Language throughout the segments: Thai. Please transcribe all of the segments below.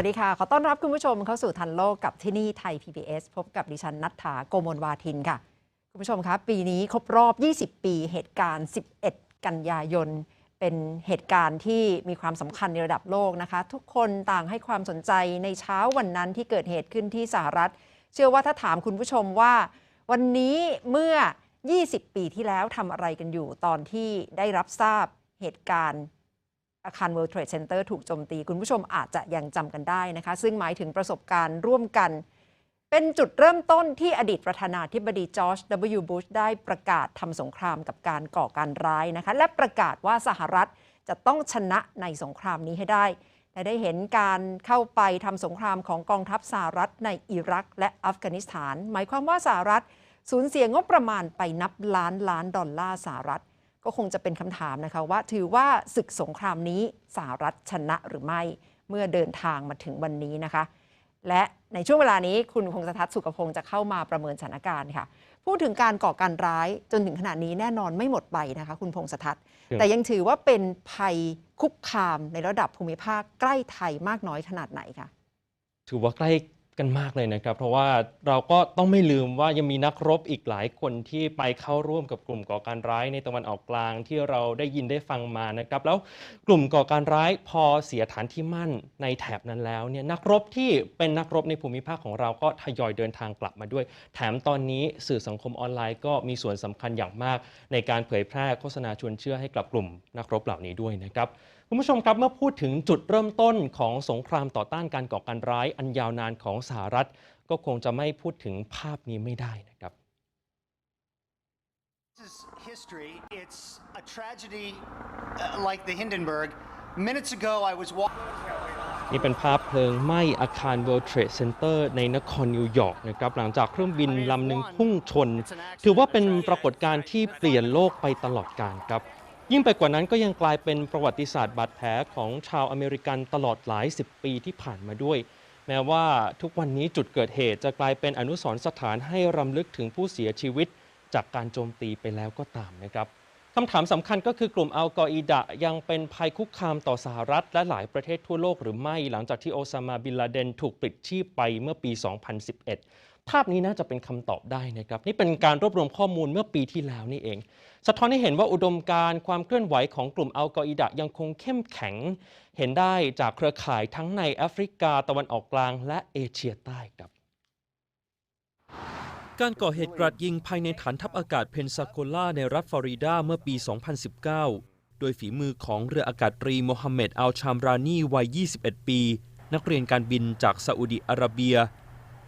วัสดีค่ะ ขอต้อนรับคุณผู้ชมเข้าสู่ทันโลกกับที่นี่ไทย PBS พบกับดิฉันนัทธาโกมลวาทินค่ะ คุณผู้ชมครับปีนี้ครบรอบ 20 ปีเหตุการณ์ 11 กันยายน เป็นเหตุการณ์ที่มีความสำคัญในระดับโลกนะคะ ทุกคนต่างให้ความสนใจในเช้าวันนั้นที่เกิดเหตุขึ้นที่สหรัฐ เชื่อว่าถ้าถามคุณผู้ชมว่า วันนี้เมื่อ 20 ปีที่แล้วทำอะไรกันอยู่ตอนที่ได้รับทราบเหตุการณ์ อาคาร World Trade Center ถูกโจมตี คุณผู้ชมอาจจะยังจำกันได้นะคะ ซึ่งหมายถึงประสบการณ์ร่วมกัน เป็นจุดเริ่มต้นที่อดีตประธานาธิบดีจอร์จ W. บุชได้ประกาศทำสงครามกับการก่อการร้ายนะคะ และประกาศว่าสหรัฐจะต้องชนะในสงครามนี้ให้ได้และได้เห็นการเข้าไปทำสงครามของกองทัพสหรัฐในอิรัก และอัฟกานิสถาน หมายความว่าสหรัฐสูญเสียงบประมาณไปนับล้านล้านดอลลาร์สหรัฐ ก็คงจะเป็นคำถามนะคะว่า ถือว่าศึกสงครามนี้สหรัฐชนะหรือไม่เมื่อเดินทางมาถึงวันนี้นะคะ และในช่วงเวลานี้คุณพงศทัศน์สุขพงศ์จะเข้ามาประเมินสถานการณ์ค่ะ พูดถึงการก่อการร้ายจนถึงขณะนี้แน่นอนไม่หมดไปนะคะ คุณพงศทัศน์ครับแต่ยังถือว่าเป็นภัยคุกคามในระดับภูมิภาคใกล้ไทยมากน้อยขนาดไหนคะถือว่าใกล้ กันมากเลยนะครับ เพราะว่าเราก็ต้องไม่ลืมว่ายังมีนักรบอีกหลายคนที่ไปเข้าร่วมกับกลุ่มก่อการร้ายในตะวันออกกลางที่เราได้ยินได้ฟังมานะครับ แล้วกลุ่มก่อการร้ายพอเสียฐานที่มั่นในแถบนั้นแล้วเนี่ยนักรบที่เป็นนักรบในภูมิภาคของเราก็ทยอยเดินทางกลับมาด้วย แถมตอนนี้สื่อสังคมออนไลน์ก็มีส่วนสำคัญอย่างมาก ในการเผยแพร่โฆษณาชวนเชื่อให้กับกลุ่มนักรบเหล่านี้ด้วยนะครับ คุณผู้ชมครับเมื่อพูดถึงจุดเริ่มต้นของสงครามต่อต้านการก่อการร้ายอันยาวนานของสหรัฐ ก็คงจะไม่พูดถึงภาพนี้ไม่ได้นะครับ This is history. It's a tragedy like the Hindenburg. Minutes ago, I was walking. นี่เป็นภาพเพลิงไหม้อาคาร World Trade Center ในนครนิวยอร์กนะครับหลังจากเครื่องบินลำหนึ่งพุ่งชน ถือว่าเป็นปรากฏการณ์ที่เปลี่ยนโลกไปตลอดกาลครับ ยิ่งไปกว่านั้นก็ยังกลายเป็นประวัติศาสตร์บาดแผลของชาวอเมริกันตลอดหลายสิบปีที่ผ่านมาด้วย แม้ว่าทุกวันนี้จุดเกิดเหตุจะกลายเป็นอนุสรณ์สถานให้รำลึกถึงผู้เสียชีวิต จากการโจมตีไปแล้วก็ตามนะครับคำถามสำคัญก็คือกลุ่มอัลกออิดะยังเป็นภัยคุกคามต่อสหรัฐ และหลายประเทศทั่วโลกหรือไม่ หลังจากที่โอซามาบินลาเดนถูกปิดชีพไปเมื่อปี 2011 ภาพนี้น่าจะเป็นคำตอบได้นะครับนี่เป็นการรวบรวมข้อมูลเมื่อปีที่แล้วนี่เอง สะท้อนให้เห็นว่าอุดมการณ์ความเคลื่อนไหวของกลุ่มอัลกออิดะยังคงเข้มแข็ง เห็นได้จากเครือข่ายทั้งในแอฟริกาตะวันออกกลางและเอเชียใต้ครับการก่อเหตุกราดยิงภายในฐานทัพอากาศเพนซาโกล่าในรัฐฟลอริดาเมื่อปี 2019 โดยฝีมือของเรืออากาศตรีโมฮัมเหม็ดอัลชามรานีวัย 21 ปี นักเรียนการบินจากซาอุดิอาระเบีย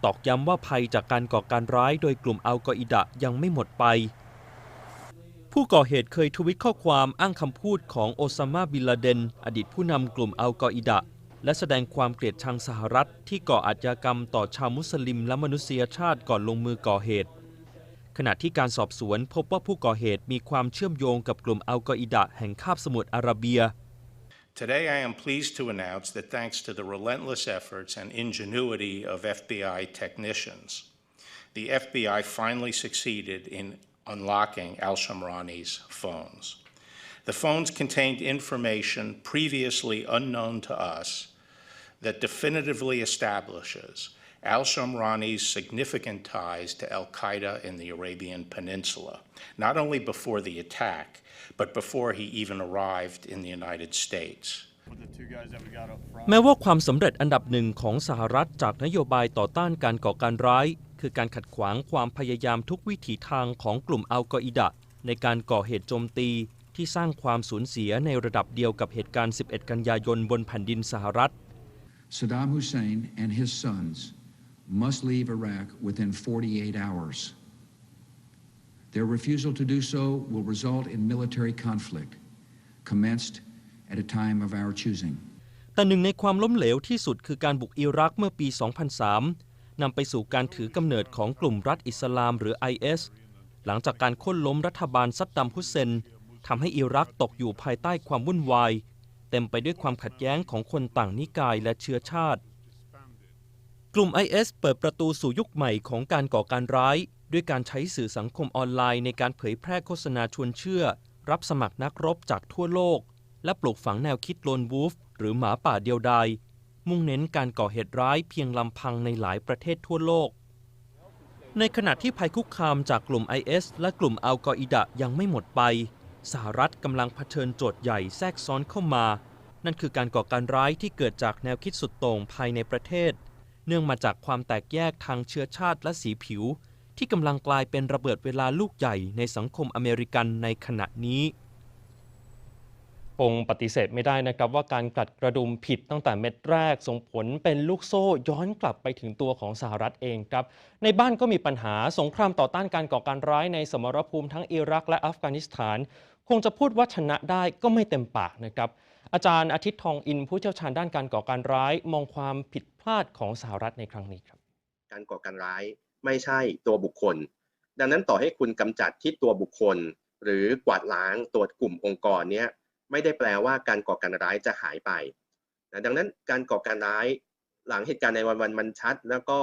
ตอกย้ำว่าภัยจากการก่อการร้ายโดยกลุ่มอัลกออิดะยังไม่หมดไป ผู้ก่อเหตุเคยทวิตข้อความอ้างคำพูดของโอซามาบินลาเดน อดีตผู้นำกลุ่มอัลกออิดะและแสดงความเกลียดชังสหรัฐที่ก่ออาชญากรรมต่อชาวมุสลิมและมนุษยชาติก่อนลงมือก่อเหตุ ขณะที่การสอบสวนพบว่าผู้ก่อเหตุมีความเชื่อมโยงกับกลุ่มอัลกออิดะแห่งคาบสมุทรอาระเบีย Today, I am pleased to announce that thanks to the relentless efforts and ingenuity of FBI technicians, the FBI finally succeeded in unlocking Al Shamrani's phones. The phones contained information previously unknown to us that definitively establishes Al Shamrani's significant ties to Al Qaeda in the Arabian Peninsula, not only before the attack, but before he even arrived in the United States. แม้ว่าความสำเร็จอันดับหนึ่งของสหรัฐจากนโยบายต่อต้านการก่อการร้าย คือการขัดขวางความพยายามทุกวิถีทางของกลุ่มอัลกออิดะในการก่อเหตุโจมตีที่สร้างความสูญเสียในระดับเดียวกับเหตุการณ์ 11 กันยายนบนแผ่นดินสหรัฐ Saddam Hussein and his sons must leave Iraq within 48 hours. Their refusal to do so will result in military conflict, commenced at a time of our choosing. แต่หนึ่งในความล้มเหลวที่สุดคือการบุกอิรักเมื่อปี 2003 นำไปสู่การถือกำเนิดของกลุ่มรัฐอิสลามหรือ IS หลังจากการค่นล้มรัฐบาลซัดดัมฮุเซนทำให้อิรักตกอยู่ภายใต้ความวุ่นวาย เต็มไปด้วยความขัดแย้งของคนต่างนิกายและเชื้อชาติ กลุ่ม IS เปิดประตูสู่ยุคใหม่ของการก่อการร้าย ด้วยการใช้สื่อสังคมออนไลน์ในการเผยแพร่โฆษณาชวนเชื่อ รับสมัครนักรบจากทั่วโลก และปลูกฝังแนวคิดโลนวูฟหรือหมาป่าเดียวดายมุ่งเน้นการก่อเหตุร้ายเพียงลำพังในหลายประเทศทั่วโลก ในขณะที่ภัยคุกคามจากกลุ่ม IS และกลุ่มอัลกออิดะยังไม่หมดไปสหรัฐกำลังเผชิญโจทย์ใหญ่แทรกซ้อนเข้ามา นั่นคือการก่อการร้ายที่เกิดจากแนวคิดสุดโต่งภายในประเทศ เนื่องมาจากความแตกแยกทางเชื้อชาติและสีผิว ที่กำลังกลายเป็นระเบิดเวลาลูกใหญ่ในสังคมอเมริกันในขณะนี้คงปฏิเสธไม่ได้นะครับว่าการกลัดกระดุมผิดตั้งแต่เม็ดแรก ส่งผลเป็นลูกโซ่ย้อนกลับไปถึงตัวของสหรัฐเองครับ ในบ้านก็มีปัญหาสงครามต่อต้านการก่อการร้ายในสมรภูมิทั้งอิรักและอัฟกานิสถาน คงจะพูดว่าชนะได้ก็ไม่เต็มปากนะครับ อาจารย์อาทิตย์ทองอินผู้เชี่ยวชาญด้านการก่อการร้าย มองความผิดพลาดของสหรัฐในครั้งนี้ครับ การก่อการร้ายไม่ใช่ตัวบุคคล ดังนั้นต่อให้คุณกำจัดที่ตัวบุคคล หรือกวาดล้างตัวกลุ่มองค์กรเนี้ยไม่ได้แปลว่าการก่อการร้ายจะหายไปนะดังนั้นการก่อการร้ายหลังเหตุการณ์ในวันวันมันชัด แล้วก็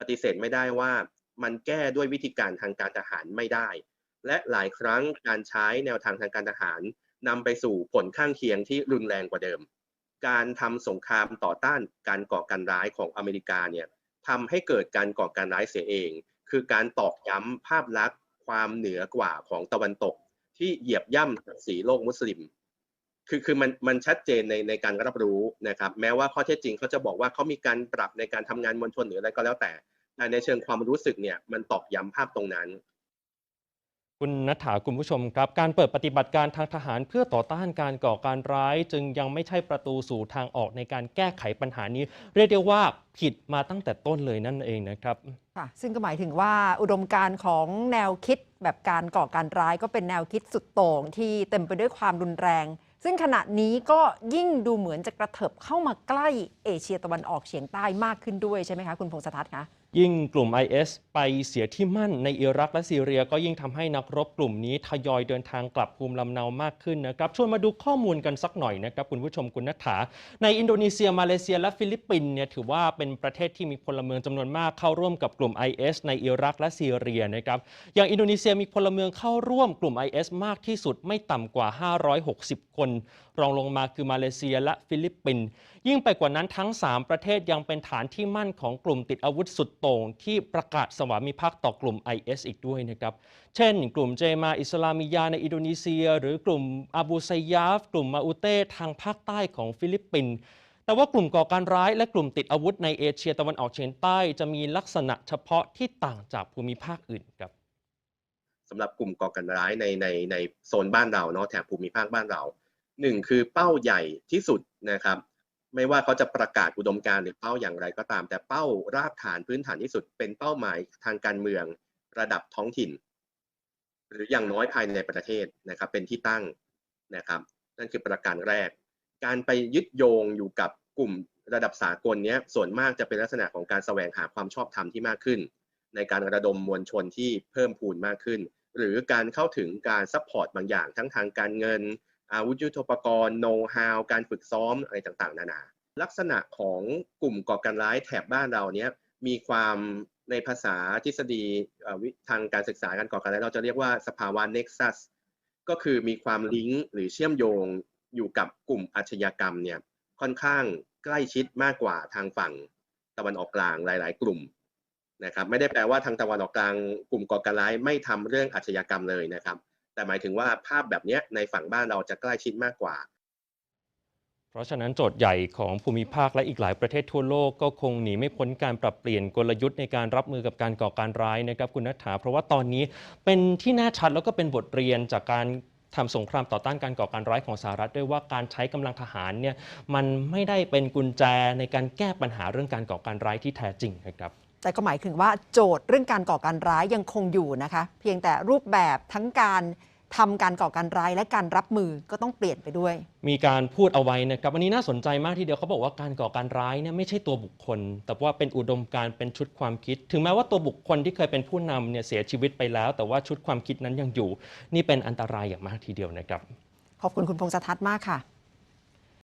ปฏิเสธไม่ได้ว่ามันแก้ด้วยวิธีการทางการทหารไม่ได้ และหลายครั้งการใช้แนวทางทางการทหาร นำไปสู่ผลข้างเคียงที่รุนแรงกว่าเดิม การทำสงครามต่อต้านการก่อการร้ายของอเมริกาเนี่ยทำให้เกิดการก่อการร้ายเสียเอง คือการตอกย้ำภาพลักษณ์ความเหนือกว่าของตะวันตก ที่เหยียบย่ำศักดิ์ศรีโลกมุสลิม คือคือมันมันชัดเจนในในการรับรู้นะครับ แม้ว่าข้อเท็จจริงเขาจะบอกว่าเขามีการปรับในการทำงานมวลชนหรืออะไรก็แล้วแต่แต่ในเชิงความรู้สึกเนี่ยมันตอกย้ำภาพตรงนั้น คุณนัฐาคุณผู้ชมครับ การเปิดปฏิบัติการทางทหารเพื่อต่อต้านการก่อการร้าย จึงยังไม่ใช่ประตูสู่ทางออกในการแก้ไขปัญหานี้ เรียกได้ว่าผิดมาตั้งแต่ต้นเลยนั่นเองนะครับค่ะซึ่งก็หมายถึงว่าอุดมการณ์ของแนวคิดแบบการก่อการร้ายก็เป็นแนวคิดสุดโต่งที่เต็มไปด้วยความรุนแรง ซึ่งขณะนี้ก็ยิ่งดูเหมือนจะกระเถิบเข้ามาใกล้เอเชียตะวันออกเฉียงใต้มากขึ้นด้วยใช่ไหมคะคุณพงศทัศน์คะ ยิ่งกลุ่ม IS ไปเสียที่มั่นในอิรักและซีเรีย ก็ยิ่งทำให้นักรบกลุ่มนี้ทยอยเดินทางกลับภูมิลำเนามากขึ้นนะครับชวนมาดูข้อมูลกันสักหน่อยนะครับคุณผู้ชมคุณนัฐาในอินโดนีเซียมาเลเซียและฟิลิปปินส์เนี่ยถือว่าเป็นประเทศที่มีพลเมืองจำนวนมากเข้าร่วมกับกลุ่ม IS ในอิรักและซีเรียนะครับอย่างอินโดนีเซียมีพลเมืองเข้าร่วมกลุ่ม IS มากที่สุดไม่ต่ำกว่า 560 คน รองลงมาคือมาเลเซียและฟิลิปปินส์ยิ่งไปกว่านั้นทั้ง 3 ประเทศยังเป็นฐานที่มั่นของกลุ่มติดอาวุธสุดโต่งที่ประกาศสวามิภักดิ์ต่อกลุ่ม IS อีกด้วยนะครับ เช่น กลุ่มเจมาอิสลามิยาในอินโดนีเซีย หรือกลุ่มอาบูไซยาฟ กลุ่มมาอุเต้ทางภาคใต้ของฟิลิปปินส์แต่ว่ากลุ่มก่อการร้ายและกลุ่มติดอาวุธในเอเชียตะวันออกเฉียงใต้จะมีลักษณะเฉพาะที่ต่างจากภูมิภาคอื่นครับสำหรับกลุ่มก่อการร้ายในในในโซนบ้านเราเนาะแถบภูมิภาคบ้านเรา หนึ่งคือเป้าใหญ่ที่สุดนะครับ ไม่ว่าเขาจะประกาศอุดมการณ์หรือเป้าอย่างไรก็ตาม แต่เป้ารากฐานพื้นฐานที่สุด เป็นเป้าหมายทางการเมืองระดับท้องถิ่น หรืออย่างน้อยภายในประเทศนะครับ เป็นที่ตั้งนะครับ นั่นคือประการแรก การไปยึดโยงอยู่กับกลุ่มระดับสากลนี้ส่วนมากจะเป็นลักษณะของการแสวงหาความชอบธรรมที่มากขึ้น ในการระดมมวลชนที่เพิ่มพูนมากขึ้น หรือการเข้าถึงการซัพพอร์ตบางอย่างทั้งทางการเงิน อาวุธยุทโธปกรณ์โน้ตฮาวการฝึกซ้อมอะไรต่างๆ นานา ลักษณะของกลุ่มก่อการร้ายแถบบ้านเราเนี้ยมีความในภาษาทฤษฎีทางการศึกษาการก่อการร้ายเราจะเรียกว่าสภาวะ nexus ก็คือมีความลิงก์หรือเชื่อมโยงอยู่กับกลุ่มอาชญากรรมเนี่ยค่อนข้างใกล้ชิดมากกว่าทางฝั่งตะวันออกกลางหลาย ๆ กลุ่มนะครับไม่ได้แปลว่าทางตะวันออกกลางกลุ่มก่อการร้ายไม่ทำเรื่องอาชญากรรมเลยนะครับ แต่หมายถึงว่าภาพแบบนี้ในฝั่งบ้านเราจะใกล้ชิดมากกว่า เพราะฉะนั้นโจทย์ใหญ่ของภูมิภาคและอีกหลายประเทศทั่วโลกก็คงหนีไม่พ้นการปรับเปลี่ยนกลยุทธ์ในการรับมือกับการก่อการร้ายนะครับคุณนัฐาเพราะว่าตอนนี้เป็นที่แน่ชัดแล้วก็เป็นบทเรียนจากการทำสงครามต่อต้านการก่อการร้ายของสหรัฐด้วยว่าการใช้กำลังทหารเนี่ยมันไม่ได้เป็นกุญแจในการแก้ปัญหาเรื่องการก่อการร้ายที่แท้จริงนะครับ แต่ก็หมายถึงว่าโจทย์เรื่องการก่อการร้ายยังคงอยู่นะคะ เพียงแต่รูปแบบทั้งการทำการก่อการร้ายและการรับมือก็ต้องเปลี่ยนไปด้วย มีการพูดเอาไว้นะครับวันนี้น่าสนใจมากทีเดียวเขาบอกว่าการก่อการร้ายเนี่ยไม่ใช่ตัวบุคคล แต่ว่าเป็นอุดมการณ์เป็นชุดความคิด ถึงแม้ว่าตัวบุคคลที่เคยเป็นผู้นำเนี่ยเสียชีวิตไปแล้ว แต่ว่าชุดความคิดนั้นยังอยู่ นี่เป็นอันตรายอย่างมากทีเดียวนะครับ ขอบคุณคุณพงษทัศน์มากค่ะ